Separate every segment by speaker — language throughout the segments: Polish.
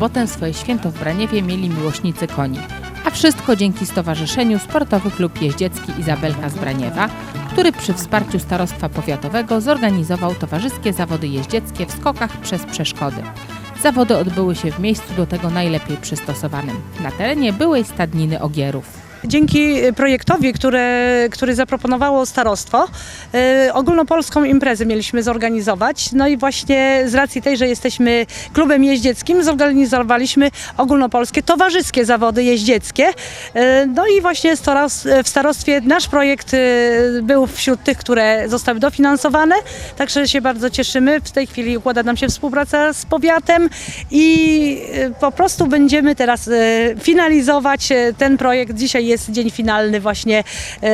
Speaker 1: sobotę swoje święto w Braniewie mieli miłośnicy koni. A wszystko dzięki Stowarzyszeniu Sportowy Klub Jeździecki Izabelka z Braniewa, który przy wsparciu Starostwa Powiatowego zorganizował towarzyskie zawody jeździeckie w skokach przez przeszkody. Zawody odbyły się w miejscu do tego najlepiej przystosowanym, na terenie byłej stadniny Ogierów.
Speaker 2: Dzięki projektowi, które, który zaproponowało starostwo, e, ogólnopolską imprezę mieliśmy zorganizować. No i właśnie z racji tej, że jesteśmy klubem jeździeckim, zorganizowaliśmy ogólnopolskie towarzyskie zawody jeździeckie. E, no i właśnie w starostwie nasz projekt był wśród tych, które zostały dofinansowane, także się bardzo cieszymy. W tej chwili układa nam się współpraca z powiatem i po prostu będziemy teraz finalizować ten projekt. Dzisiaj jest dzień finalny właśnie e,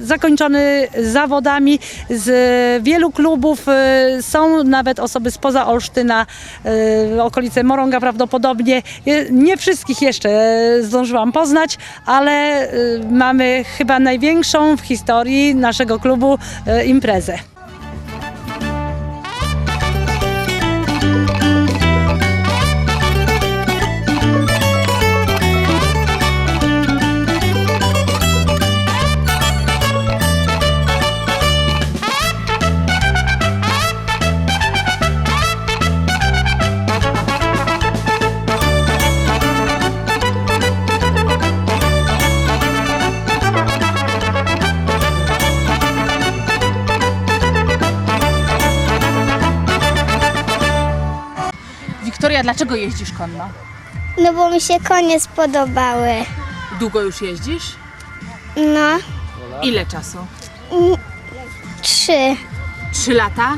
Speaker 2: zakończony zawodami z wielu klubów. E, są nawet osoby spoza Olsztyna, e, okolice Morąga prawdopodobnie. Nie wszystkich jeszcze zdążyłam poznać, ale mamy chyba największą w historii naszego klubu imprezę.
Speaker 1: Wiktoria, dlaczego jeździsz konno?
Speaker 3: No bo mi się konie spodobały.
Speaker 1: Długo już jeździsz?
Speaker 3: No,
Speaker 1: Ile czasu?
Speaker 3: trzy.
Speaker 1: Trzy lata?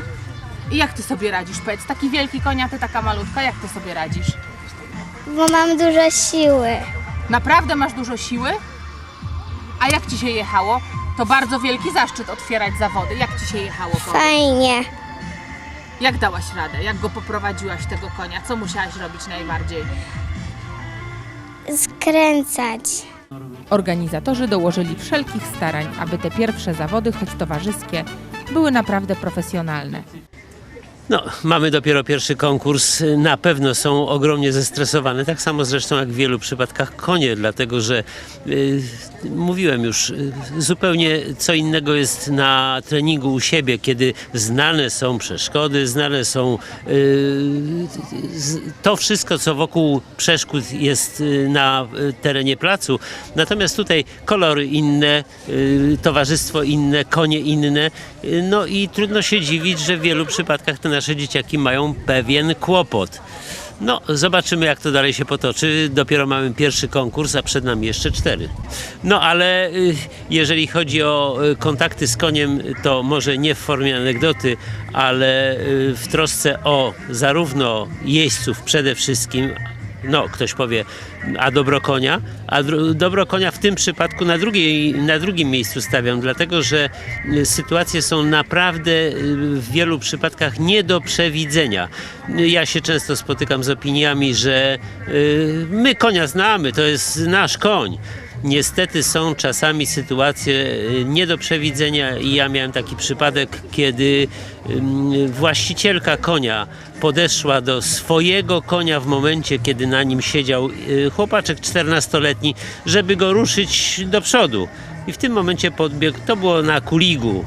Speaker 1: I jak ty sobie radzisz? Powiedz, taki wielki koń, a ty taka malutka, jak ty sobie radzisz?
Speaker 3: Bo mam dużo siły.
Speaker 1: Naprawdę masz dużo siły? A jak ci się jechało? To bardzo wielki zaszczyt otwierać zawody. Jak ci się jechało? Powiedz?
Speaker 3: Fajnie.
Speaker 1: Jak dałaś radę? Jak go poprowadziłaś tego konia? Co musiałaś robić najbardziej?
Speaker 3: Skręcać.
Speaker 1: Organizatorzy dołożyli wszelkich starań, aby te pierwsze zawody, choć towarzyskie, były naprawdę profesjonalne.
Speaker 4: No, mamy dopiero pierwszy konkurs. Na pewno są ogromnie zestresowane, tak samo zresztą jak w wielu przypadkach konie, dlatego że y, mówiłem już, y, zupełnie co innego jest na treningu u siebie, kiedy znane są przeszkody, znane są y, to wszystko, co wokół przeszkód jest y, na y, terenie placu. Natomiast tutaj kolory inne, y, towarzystwo inne, konie inne. No i trudno się dziwić, że w wielu przypadkach te nasze dzieciaki mają pewien kłopot. No, zobaczymy jak to dalej się potoczy. Dopiero mamy pierwszy konkurs, a przed nami jeszcze cztery. No, ale y, jeżeli chodzi o y, kontakty z koniem, to może nie w formie anegdoty, ale y, w trosce o zarówno jeźdźców przede wszystkim, no, ktoś powie, a dobro konia, a dobro konia w tym przypadku na, drugiej, na drugim miejscu stawiam, dlatego że y, sytuacje są naprawdę y, w wielu przypadkach nie do przewidzenia. Ja się często spotykam z opiniami, że y, my konia znamy, to jest nasz koń. Niestety są czasami sytuacje y, nie do przewidzenia i ja miałem taki przypadek, kiedy ym, właścicielka konia podeszła do swojego konia w momencie, kiedy na nim siedział y, chłopaczek 14-letni, żeby go ruszyć do przodu. I w tym momencie podbiegł, to było na kuligu,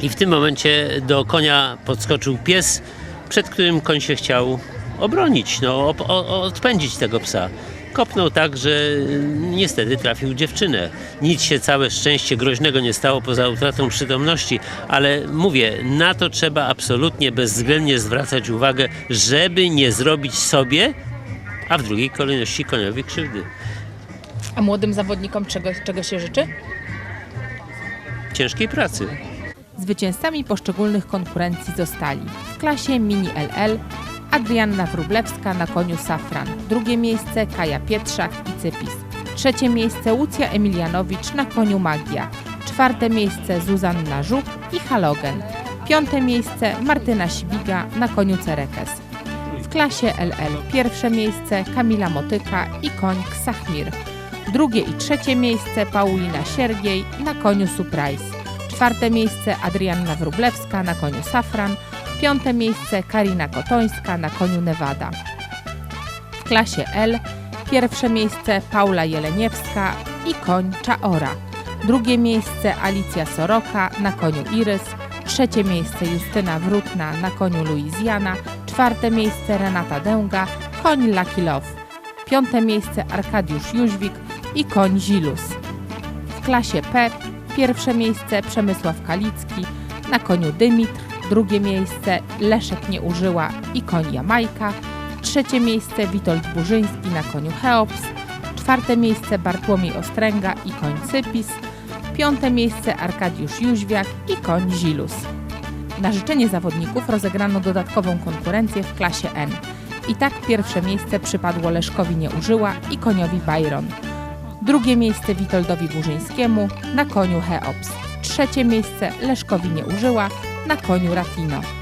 Speaker 4: i w tym momencie do konia podskoczył pies, przed którym koń się chciał obronić, no, odpędzić tego psa. Kopnął tak, że y, niestety trafił dziewczynę. Nic się całe szczęście groźnego nie stało poza utratą przytomności, ale mówię, na to trzeba absolutnie bezwzględnie zwracać uwagę, żeby nie zrobić sobie, a w drugiej kolejności koniowi krzywdy.
Speaker 1: A młodym zawodnikom czego, czego się życzy?
Speaker 4: Ciężkiej pracy.
Speaker 1: Zwycięzcami poszczególnych konkurencji zostali w klasie Mini LL Adrianna Wróblewska na koniu Safran, drugie miejsce Kaja Pietrzak i Cypis, trzecie miejsce Łucja Emilianowicz na koniu Magia, czwarte miejsce Zuzanna Żuk i Halogen, piąte miejsce Martyna Świga na koniu Cerekes. W klasie LL pierwsze miejsce Kamila Motyka i koń Ksachmir, drugie i trzecie miejsce Paulina Siergiej na koniu Surprise. Czwarte miejsce Adrianna Wróblewska na koniu Safran. Piąte miejsce Karina Kotońska na koniu Nevada. W klasie L pierwsze miejsce Paula Jeleniewska i koń Czaora. Drugie miejsce Alicja Soroka na koniu Irys. Trzecie miejsce Justyna Wrutna na koniu Luizjana. Czwarte miejsce Renata Dęga, koń Lucky Love. Piąte miejsce Arkadiusz Jóźwik i koń Zilus. W klasie P pierwsze miejsce Przemysław Kalicki na koniu Dymitr, drugie miejsce Leszek Nieużyła i koń Jamajka, trzecie miejsce Witold Burzyński na koniu Cheops, czwarte miejsce Bartłomiej Ostręga i koń Cypis, piąte miejsce Arkadiusz Jóźwiak i koń Zilus. Na życzenie zawodników rozegrano dodatkową konkurencję w klasie N. I tak pierwsze miejsce przypadło Leszkowi Nieużyła i koniowi Byron. Drugie miejsce Witoldowi Burzyńskiemu na koniu Cheops. Trzecie miejsce Leszkowi Nieużyła na koniu Ratino.